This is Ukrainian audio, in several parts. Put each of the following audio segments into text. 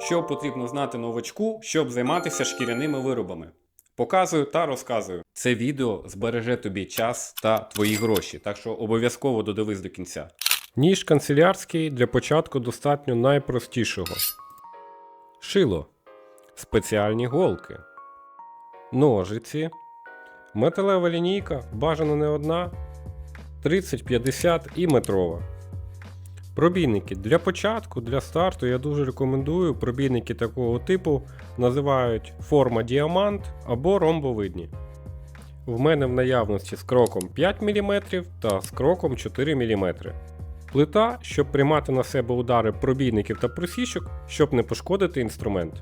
Що потрібно знати новачку, щоб займатися шкіряними виробами? Показую та розказую. Це відео збереже тобі час та твої гроші, так що обов'язково додивись до кінця. Ніж канцелярський для початку достатньо найпростішого. Шило. Спеціальні голки. Ножиці. Металева лінійка, бажано не одна. 30-50 і метрова. Пробійники. Для початку, для старту я дуже рекомендую пробійники такого типу називають форма діамант або ромбовидні. В мене в наявності з кроком 5 мм та з кроком 4 мм. Плита, щоб приймати на себе удари пробійників та просічок, щоб не пошкодити інструмент.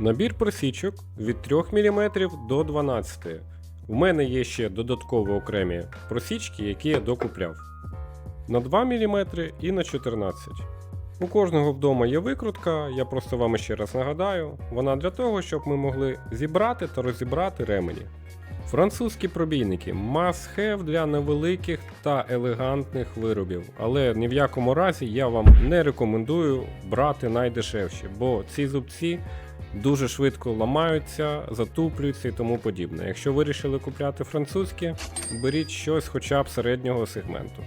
Набір просічок від 3 мм до 12 мм. В мене є ще додаткові окремі просічки, які я докупляв. На 2 мм і на 14 У кожного вдома є викрутка, я просто вам ще раз нагадаю, вона для того, щоб ми могли зібрати та розібрати ремені. Французькі пробійники must have для невеликих та елегантних виробів, але ні в якому разі я вам не рекомендую брати найдешевші, бо ці зубці дуже швидко ламаються, затуплюються і тому подібне. Якщо вирішили купляти французькі, беріть щось хоча б середнього сегменту.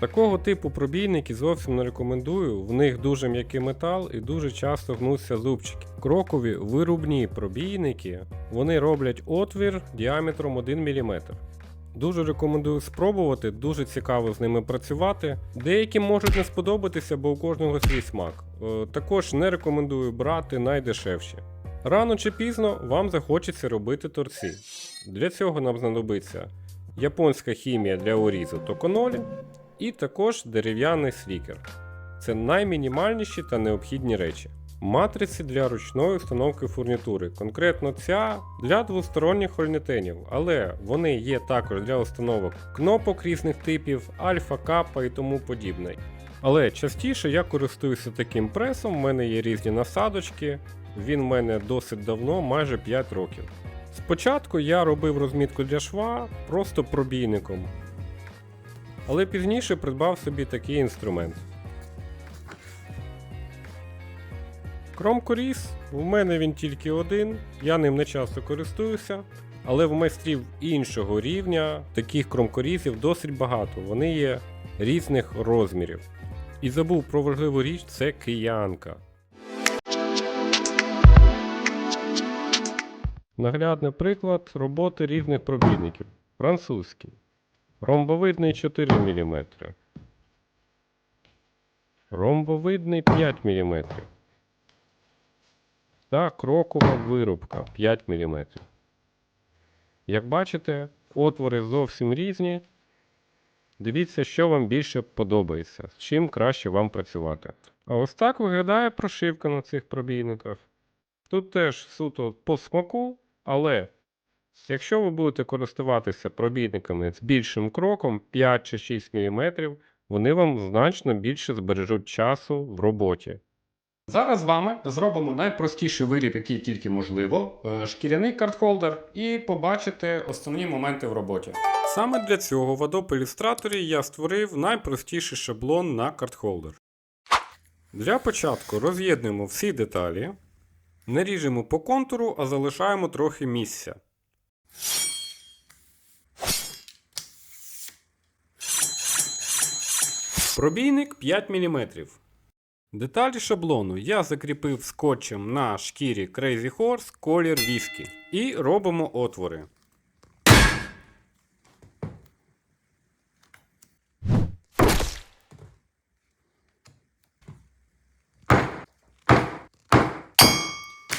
Такого типу пробійники зовсім не рекомендую, в них дуже м'який метал і дуже часто гнуться зубчики. Крокові вирубні пробійники вони роблять отвір діаметром 1 мм. Дуже рекомендую спробувати, дуже цікаво з ними працювати. Деякі можуть не сподобатися, бо у кожного свій смак. Е, Також не рекомендую брати найдешевші. Рано чи пізно вам захочеться робити торці. Для цього нам знадобиться японська хімія для орізу токонолі і також дерев'яний слікер. Це наймінімальніші та необхідні речі. Матриці для ручної установки фурнітури, конкретно ця для двосторонніх хольнетенів, але вони є також для установок кнопок різних типів, альфа, капа і тому подібне. Але частіше я користуюся таким пресом, в мене є різні насадочки, він в мене досить давно, майже 5 років. Спочатку я робив розмітку для шва просто пробійником, але пізніше придбав собі такий інструмент. Кромкоріз, в мене він тільки один, я ним не часто користуюся, але в майстрів іншого рівня таких кромкорізів досить багато, вони є різних розмірів. І забув про важливу річ це киянка. Наглядний приклад роботи різних пробійників. Французький. Ромбовидний 4 мм. Ромбовидний 5 мм. Та крокова вирубка 5 мм. Як бачите, отвори зовсім різні. Дивіться, що вам більше подобається, з чим краще вам працювати. А ось так виглядає прошивка на цих пробійниках. Тут теж суто по смаку, але якщо ви будете користуватися пробійниками з більшим кроком 5 чи 6 мм, вони вам значно більше збережуть часу в роботі. Зараз з вами зробимо найпростіший виріб, який тільки можливо, е, шкіряний картхолдер, і побачите основні моменти в роботі. Саме для цього в Adobe Illustrator я створив найпростіший шаблон на картхолдер. Для початку роз'єднуємо всі деталі, не ріжемо по контуру, а залишаємо трохи місця. Пробійник 5 мм. Деталі шаблону я закріпив скотчем на шкірі Crazy Horse колір віскі. І робимо отвори.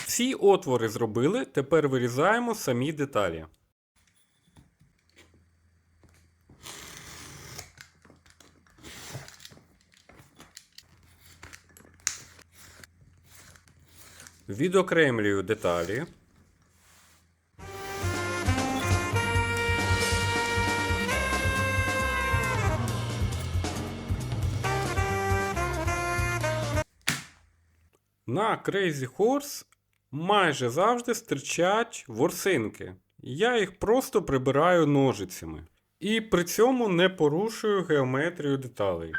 Всі отвори зробили, тепер вирізаємо самі деталі. Відокремлюю деталі. На Crazy Horse майже завжди стирчать ворсинки. Я їх просто прибираю ножицями. І при цьому не порушую геометрію деталей.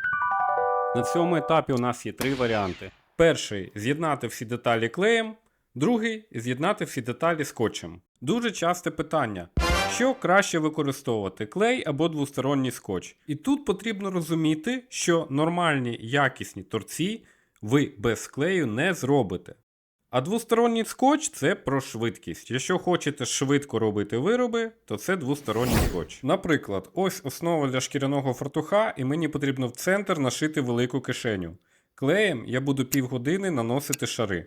На цьому етапі у нас є три варіанти. Перший з'єднати всі деталі клеєм, другий з'єднати всі деталі скотчем. Дуже часте питання: що краще використовувати клей або двосторонній скотч? І тут потрібно розуміти, що нормальні якісні торці ви без клею не зробите. А двосторонній скотч це про швидкість. Якщо хочете швидко робити вироби, то це двосторонній скотч. Наприклад, ось основа для шкіряного фартуха, і мені потрібно в центр нашити велику кишеню. Клеєм я буду півгодини наносити шари.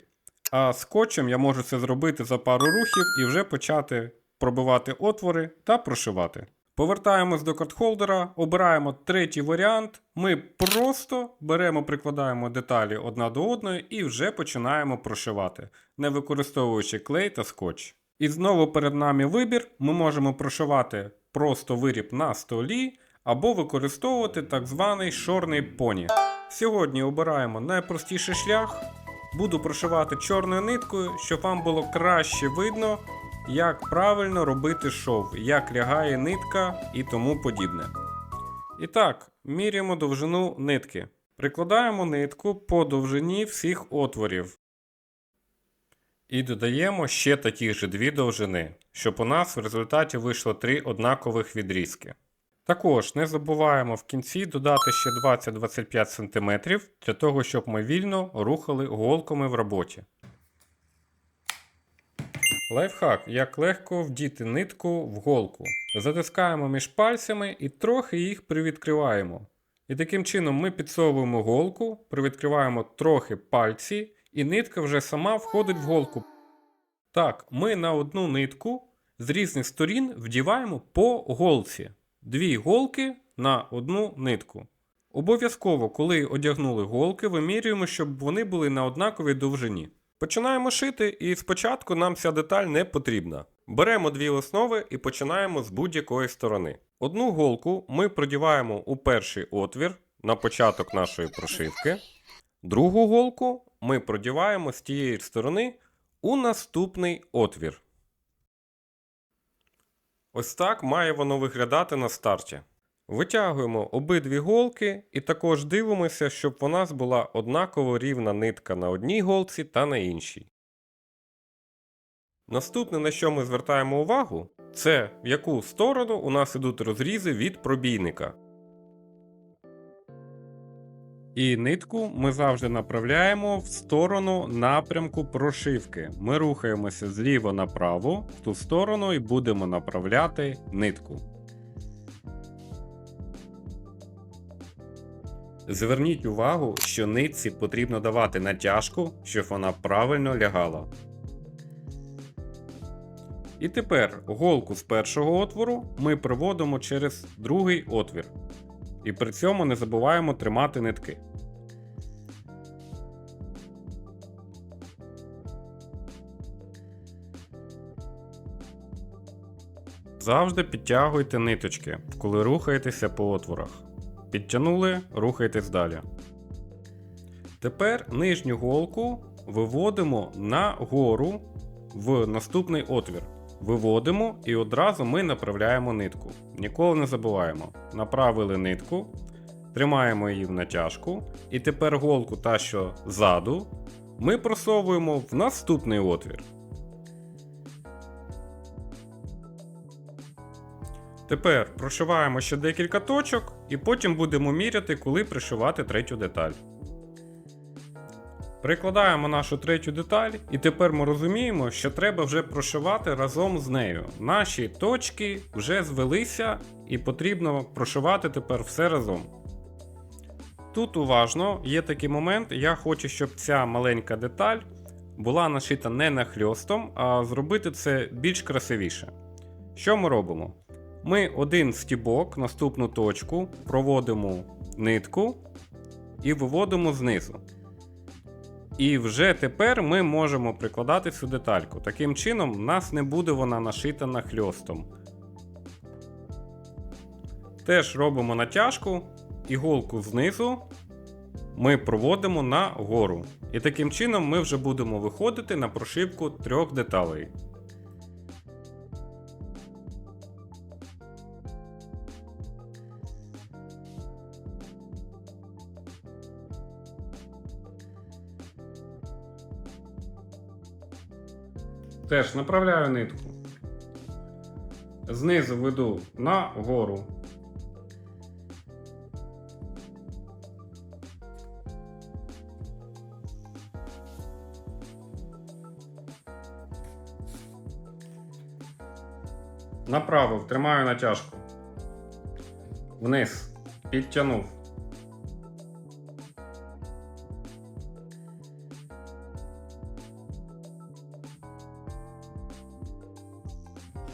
А скотчем я можу це зробити за пару рухів і вже почати пробивати отвори та прошивати. Повертаємось до картхолдера, обираємо третій варіант. Ми просто беремо, прикладаємо деталі одна до одної і вже починаємо прошивати, не використовуючи клей та скотч. І знову перед нами вибір. Ми можемо прошивати просто виріб на столі або використовувати так званий шорний поні. Сьогодні обираємо найпростіший шлях. Буду прошивати чорною ниткою, щоб вам було краще видно, як правильно робити шов, як лягає нитка і тому подібне. І так, міряємо довжину нитки. Прикладаємо нитку по довжині всіх отворів. І додаємо ще такі ж дві довжини, щоб у нас в результаті вийшло три однакових відрізки. Також не забуваємо в кінці додати ще 20-25 см для того, щоб ми вільно рухали голками в роботі. Лайфхак, як легко вдіти нитку в голку. Затискаємо між пальцями і трохи їх привідкриваємо. І таким чином ми підсовуємо голку, привідкриваємо трохи пальці, і нитка вже сама входить в голку. Так, ми на одну нитку з різних сторін вдіваємо по голці. Дві голки на одну нитку. Обов'язково, коли одягнули голки, вимірюємо, щоб вони були на однаковій довжині. Починаємо шити, і спочатку нам ця деталь не потрібна. Беремо дві основи і починаємо з будь-якої сторони. Одну голку ми продіваємо у перший отвір на початок нашої прошивки. Другу голку ми продіваємо з тієї сторони у наступний отвір. Ось так має воно виглядати на старті. Витягуємо обидві голки і також дивимося, щоб у нас була однаково рівна нитка на одній голці та на іншій. Наступне, на що ми звертаємо увагу, це в яку сторону у нас ідуть розрізи від пробійника. І нитку ми завжди направляємо в сторону напрямку прошивки. Ми рухаємося зліва направо в ту сторону і будемо направляти нитку. Зверніть увагу, що нитці потрібно давати натяжку, щоб вона правильно лягала. І тепер голку з першого отвору ми проводимо через другий отвір. І при цьому не забуваємо тримати нитки. Завжди підтягуйте ниточки, коли рухаєтеся по отворах. Підтягнули, рухайтесь далі. Тепер нижню голку виводимо нагору в наступний отвір. Виводимо і одразу ми направляємо нитку. Ніколи не забуваємо. Направили нитку, тримаємо її в натяжку, і тепер голку, та що ззаду, ми просовуємо в наступний отвір. Тепер прошиваємо ще декілька точок і потім будемо міряти, коли пришивати третю деталь. Прикладаємо нашу третю деталь, і тепер ми розуміємо, що треба вже прошивати разом з нею. Наші точки вже звелися, і потрібно прошивати тепер все разом. Тут уважно є такий момент, я хочу, щоб ця маленька деталь була нашита не нахльостом, а зробити це більш красивіше. Що ми робимо? Ми один стібок, наступну точку, проводимо нитку і виводимо знизу. І вже тепер ми можемо прикладати цю детальку. Таким чином, в нас не буде вона нашита нахльостом. Теж робимо натяжку, іголку знизу ми проводимо на гору. І таким чином ми вже будемо виходити на прошивку трьох деталей. Теж направляю нитку. Знизу веду нагору. Направив, тримаю натяжку. Вниз. Підтягнув.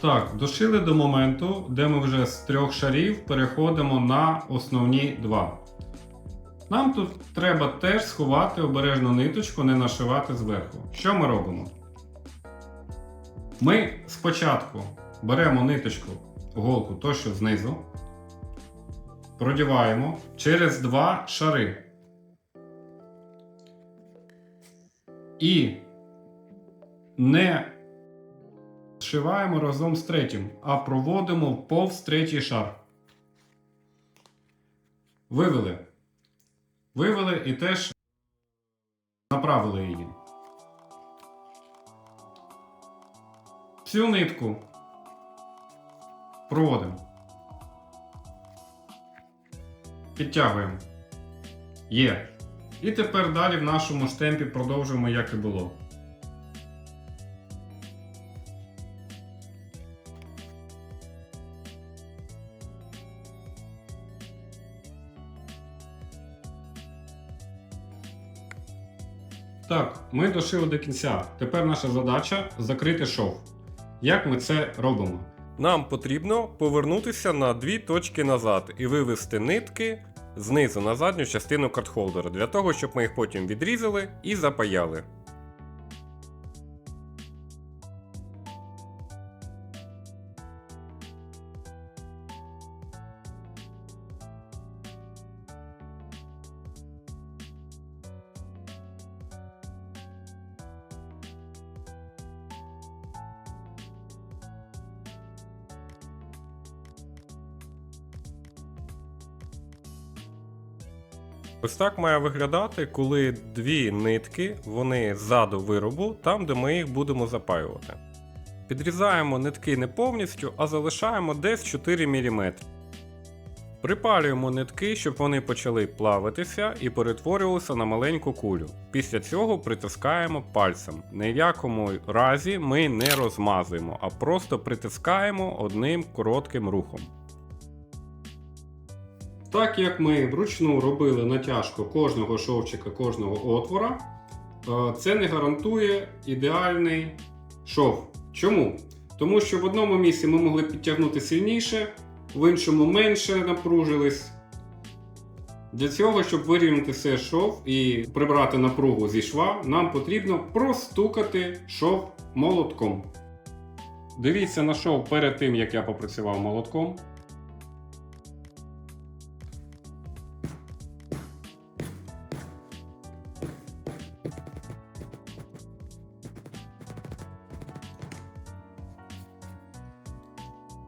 Так, дошили до моменту, де ми вже з трьох шарів переходимо на основні два. Нам тут треба теж сховати обережно ниточку, не нашивати зверху. Що ми робимо? Ми спочатку беремо ниточку, голку, то що знизу, продіваємо через два шари. І не зшиваємо разом з третім, а проводимо повз третій шар. Вивели. Вивели і теж направили її. Цю нитку проводимо. Підтягуємо. Є. І тепер далі в нашому штемпі продовжуємо, як і було. Так, ми дошили до кінця. Тепер наша задача закрити шов. Як ми це робимо? Нам потрібно повернутися на дві точки назад і вивести нитки знизу на задню частину картхолдера, для того, щоб ми їх потім відрізали і запаяли. Так має виглядати, коли дві нитки вони ззаду виробу, там де ми їх будемо запаювати. Підрізаємо нитки не повністю, а залишаємо десь 4 мм. Припалюємо нитки, щоб вони почали плавитися і перетворювалися на маленьку кулю. Після цього притискаємо пальцем. Ні в якому разі ми не розмазуємо, а просто притискаємо одним коротким рухом. Так як ми вручну робили натяжку кожного шовчика, кожного отвора, е, це не гарантує ідеальний шов. Чому? Тому що в одному місці ми могли підтягнути сильніше, в іншому менше напружились. Для цього, щоб вирівняти все шов і прибрати напругу зі шва, нам потрібно простукати шов молотком. Дивіться на шов перед тим, як я попрацював молотком.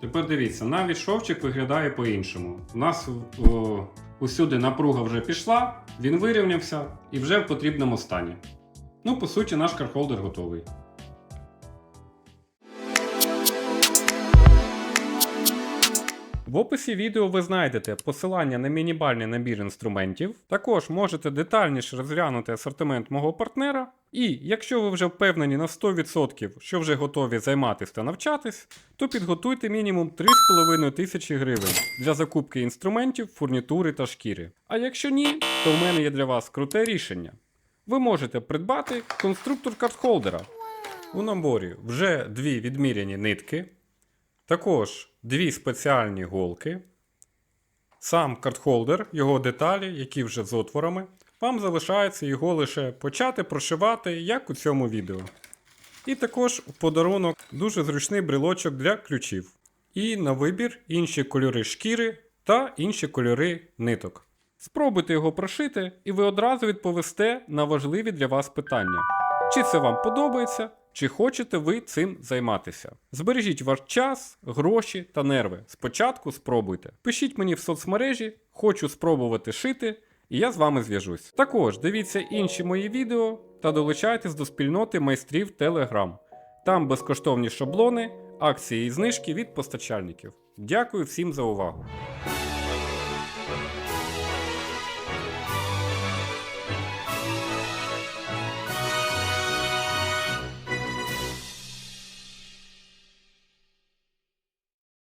Тепер дивіться, навіть шовчик виглядає по-іншому. У нас о, усюди напруга вже пішла, він вирівнявся і вже в потрібному стані. Ну, по суті, наш кархолдер готовий. В описі відео ви знайдете посилання на мінімальний набір інструментів. Також можете детальніше розглянути асортимент мого партнера. І якщо ви вже впевнені на 100%, що вже готові займатися та навчатись, то підготуйте мінімум 3,5 тисячі гривень для закупки інструментів, фурнітури та шкіри. А якщо ні, то в мене є для вас круте рішення. Ви можете придбати конструктор картхолдера. У наборі вже дві відміряні нитки, також дві спеціальні голки, сам картхолдер, його деталі, які вже з отворами. Вам залишається його лише почати прошивати, як у цьому відео. І також в подарунок дуже зручний брелочок для ключів. І на вибір інші кольори шкіри та інші кольори ниток. Спробуйте його прошити, і ви одразу відповісте на важливі для вас питання. Чи це вам подобається, чи хочете ви цим займатися? Збережіть ваш час, гроші та нерви. Спочатку спробуйте. Пишіть мені в соцмережі, хочу спробувати шити, і я з вами зв'яжусь. Також дивіться інші мої відео та долучайтесь до спільноти майстрів Telegram. Там безкоштовні шаблони, акції і знижки від постачальників. Дякую всім за увагу!